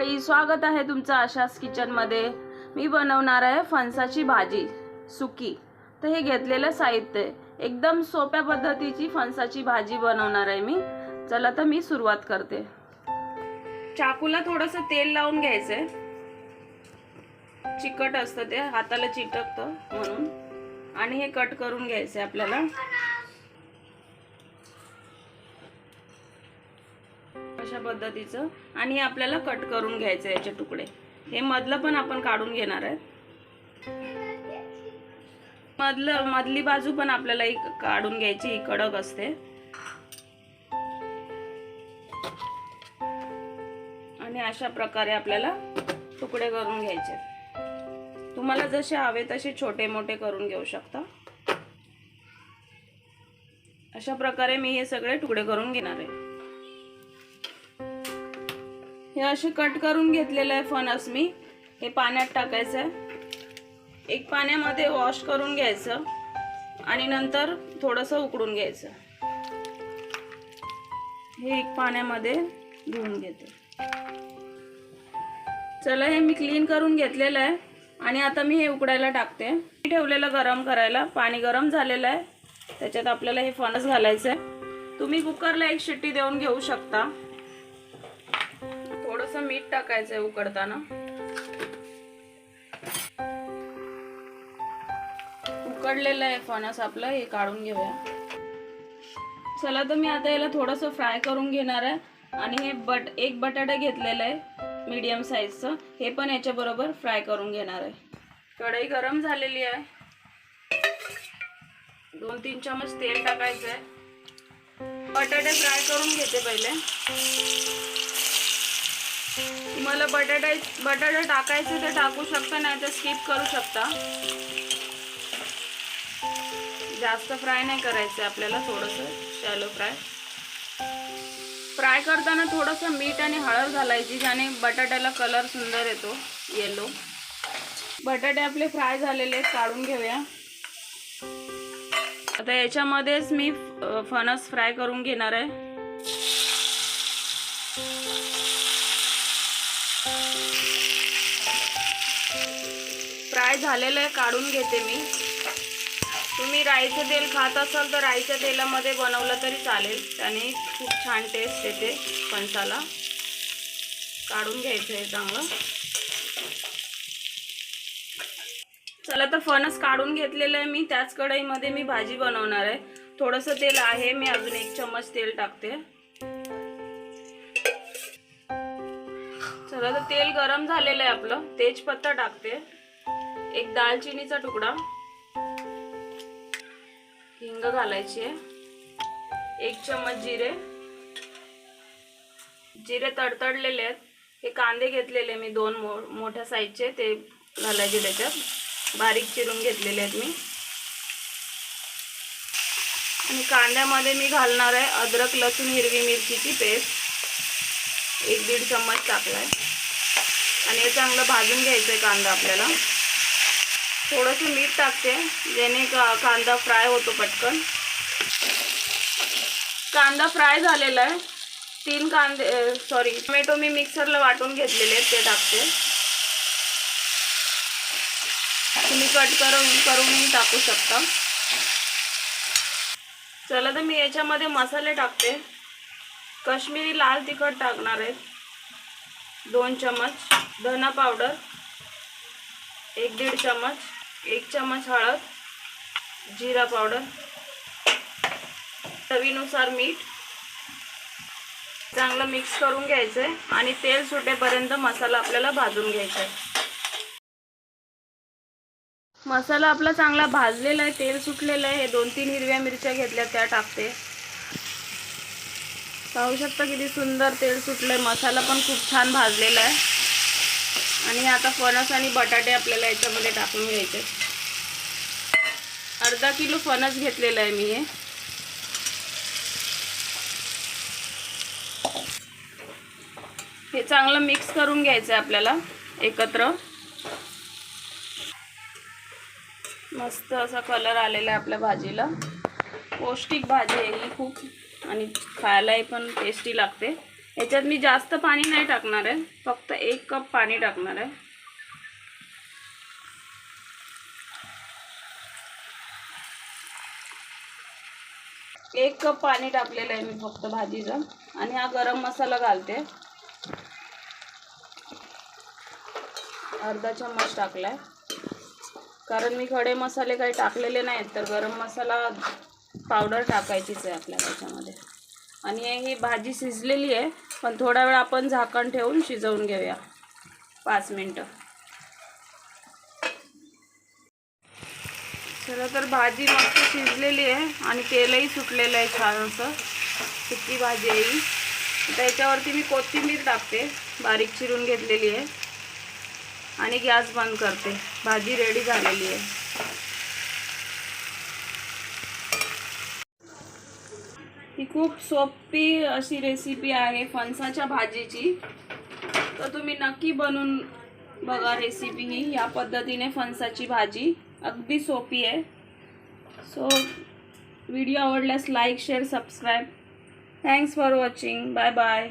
मंडळी स्वागत आहे तुमचं आशास किचनमध्ये. मी बनवणार आहे फणसाची भाजी सुकी. तर हे घेतलेलं साहित्य एकदम सोप्या पद्धतीची फणसाची भाजी बनवणार आहे मी. चला तर मी सुरुवात करते. चाकूला थोडंसं तेल लावून घ्यायचंय. चिकट असतं ते हाताला चिटकतं म्हणून. आणि हे कट करून घ्यायचंय आपल्याला. अशा पद्धतीचं आणि आपल्याला कट करून घ्यायचं याचे तुकडे. हे मधलं पण आपण काढून घेणार आहे. मधलं मधली बाजू पण आपल्याला एक काढून घ्यायची ही कडक असते. आणि अशा प्रकारे आपल्याला तुकडे करून घ्यायचे. तुम्हाला जसे हवे तसे छोटे मोठे करून घेऊ शकता. अशा प्रकारे मी हे सगळे तुकडे करून घेणार आहे. हे असे कट करून घेतलेलं आहे फणस मी. हे पाण्यात टाकायचं आहे एक पाण्यामध्ये वॉश करून घ्यायचं आणि नंतर थोडंसं उकडून घ्यायचं. हे एक पाण्यामध्ये धुवून घेते. चला हे मी क्लीन करून घेतलेलं आहे आणि आता मी हे उकडायला टाकते. मी ठेवलेलं गरम करायला. पाणी गरम झालेलं आहे. त्याच्यात आपल्याला हे फणस घालायचं आहे तुम्ही कुकरला एक शिट्टी देऊन घेऊ शकता. थोडंसं मीठ टाकायचंय उकडताना. उकडलेलं आहे फणस आपलं हे काढून घेऊया. चला तर मी आता याला थोडंसं फ्राय करून घेणार आहे. आणि हे बट एक बटाटा घेतलेलं आहे मीडियम साईजचं हे पण याच्याबरोबर फ्राय करून घेणार आहे. कढई गरम झालेली आहे. दोन तीन चमच तेल टाकायचं आहे बटाटे फ्राय करून घेते पहिले. तुम्हाला बटाटा बटाटा टाकायचे तर टाकू शकता नाही तर स्किप करू शकता. जास्त फ्राय नाही करायचं आपल्याला थोडंसं शॅलो फ्राय फ्राय करताना थोडंसं मीठ आणि हळद घालायची ज्याने बटाट्याला कलर सुंदर येतो येलो बटाटे आपले फ्राय झालेले आहेत काढून घेऊया. आता याच्यामध्येच मी फणस फ्राय करून घेणार आहे. काय झालेलं आहे काढून घेते मी. तुम्ही राईचं तेल खात असाल तर राईच्या तेलामध्ये बनवलं तरी चालेल. त्याने खूप छान टेस्ट येते फणसाला. काढून घ्यायचं आहे चांगलं. चला तर फणस काढून घेतलेलं आहे मी. त्याच कढईमध्ये मी भाजी बनवणार आहे. थोडंसं तेल आहे. मी अजून एक चम्मच तेल टाकते. चला तर तेल गरम झालेलं आहे आपलं. तेजपत्ता टाकते. एक दालचिनीचा तुकडा. हिंग घालायची आहे. एक चम्मच जिरे. जिरे तडतडलेले आहेत. हे कांदे घेतलेले मी दोन मो मोठ्या साईजचे. ते घालायचे त्याच्यात. बारीक चिरून घेतलेले आहेत मी. आणि कांद्यामध्ये मी घालणार आहे अद्रक लसूण हिरवी मिरचीची पेस्ट. एक दीड चम्मच टाकला आहे आणि हे चांगलं भाजून घ्यायचं आहे कांदा आपल्याला. थोडंसं मीठ टाकते ज्याने का कांदा फ्राय होतो पटकन. कांदा फ्राय झालेला आहे. तीन कांदे सॉरी टोमॅटो मी मिक्सरला वाटून घेतलेले आहेत ते टाकते. तुम्ही कट करून करूनही टाकू शकता. चला तर मी याच्यामध्ये मसाले टाकते. कश्मीरी लाल तिखट टाकणार आहे. दोन चमच धना पावडर. एक दीड चमच एक चमच हळद जिरा पावडर चवीनुसार मीठ. चांगलं मिक्स करून घ्यायचं आहे आणि तेल सुटेपर्यंत मसाला आपल्याला भाजून घ्यायचा आहे मसाला आपला चांगला भाजलेला आहे तेल सुटलेलं आहे. हे दोन तीन हिरव्या मिरच्या घेतल्या त्या टाकते. पाहू शकता किती सुंदर तेल सुटलंय. मसाला पण खूप छान भाजलेला आहे. आणि आता फणस आणि बटाटे आपल्याला याच्यामध्ये टाकून घ्यायचे. अर्धा किलो फणस घेतलेला आहे मी हे. हे चांगलं मिक्स करून घ्यायचं आहे आपल्याला एकत्र. मस्त असा कलर आलेला आहे आपल्या भाजीला. पौष्टिक भाजी आहे ही खूप. आणि खायलाही पण टेस्टी लागते. याच्यात मी जास्त पाणी नाही टाकणार आहे. फक्त एक कप पाणी टाकणार आहे. एक कप पाणी टाकलेलं आहे मी फक्त भाजीचं. आणि हा गरम मसाला घालते. अर्धा चम्मच टाकलाय. कारण मी खडे मसाले काही टाकलेले नाहीत तर गरम मसाला पावडर टाकायचीच आहे आपल्याला त्याच्यामध्ये. आणि ही भाजी शिजलेली आहे पण थोडा वेळ आपण झाकण ठेवून शिजवून घेऊया. पाच मिनटं. चला तर भाजी मस्त शिजलेली आहे आणि तेलही सुटलेलं आहे छान असं सुकी भाजी आहे ही. मी कोथिंबीर टाकते. बारीक चिरून घेतलेली आहे. आणि गॅस बंद करते. भाजी रेडी झालेली आहे. ही खूप सोपी अशी रेसिपी आहे फणसाच्या भाजीची. तर तुम्ही नक्की बनवून बघा रेसिपी ही या पद्धतीने फणसाची भाजी. अगदी सोपी आहे. सो व्हिडिओ आवडल्यास like share subscribe thanks for watching bye bye